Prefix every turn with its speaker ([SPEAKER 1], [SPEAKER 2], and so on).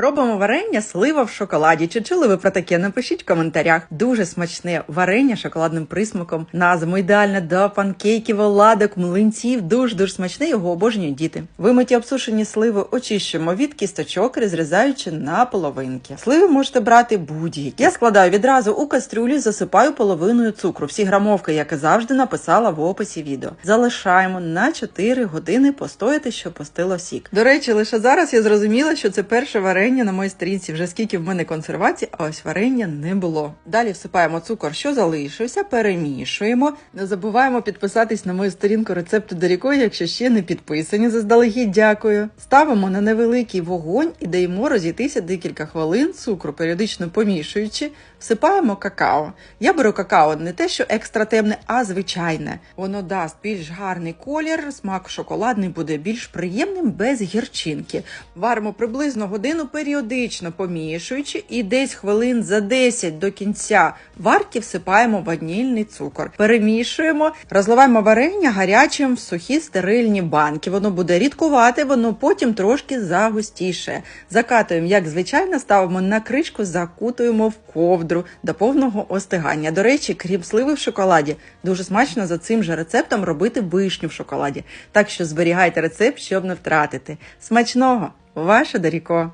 [SPEAKER 1] Робимо варення слива в шоколаді. Чи чули ви про таке? Напишіть в коментарях. Дуже смачне варення шоколадним присмаком на зиму. Ідеальне до панкейків, оладок, млинців. Дуже дуже смачне. Його обожнюють діти. Вимиті обсушені сливи очищуємо від кісточок, розрізаючи на половинки. Сливи можете брати будь-які. Я складаю відразу у кастрюлі, засипаю половиною цукру. Всі грамовки, як і завжди, написала в описі відео. Залишаємо на 4 години постояти, щоб постило сік. До речі, лише зараз я зрозуміла, що це перше варення на моїй сторінці. Вже скільки в мене консервації, а ось варення не було. Далі всипаємо цукор, що залишився, перемішуємо. Не забуваємо підписатись на мою сторінку рецепту Доріко, якщо ще не підписані. Заздалегідь дякую. Ставимо на невеликий вогонь і даємо розійтися декілька хвилин цукру, періодично помішуючи. Всипаємо какао. Я беру какао не те, що екстра темне, а звичайне. Воно дасть більш гарний колір, смак шоколадний буде більш приємним без гірчинки. Варимо приблизно годину періодично помішуючи, і десь хвилин за 10 до кінця варки всипаємо ванільний цукор. Перемішуємо, розливаємо варення гарячим в сухі стерильні банки. Воно буде рідкувати, воно потім трошки загустіше. Закатуємо, як звичайно, ставимо на кришку, закутуємо в ковдру до повного остигання. До речі, крім сливи в шоколаді, дуже смачно за цим же рецептом робити вишню в шоколаді. Так що зберігайте рецепт, щоб не втратити. Смачного! Ваша Даріко!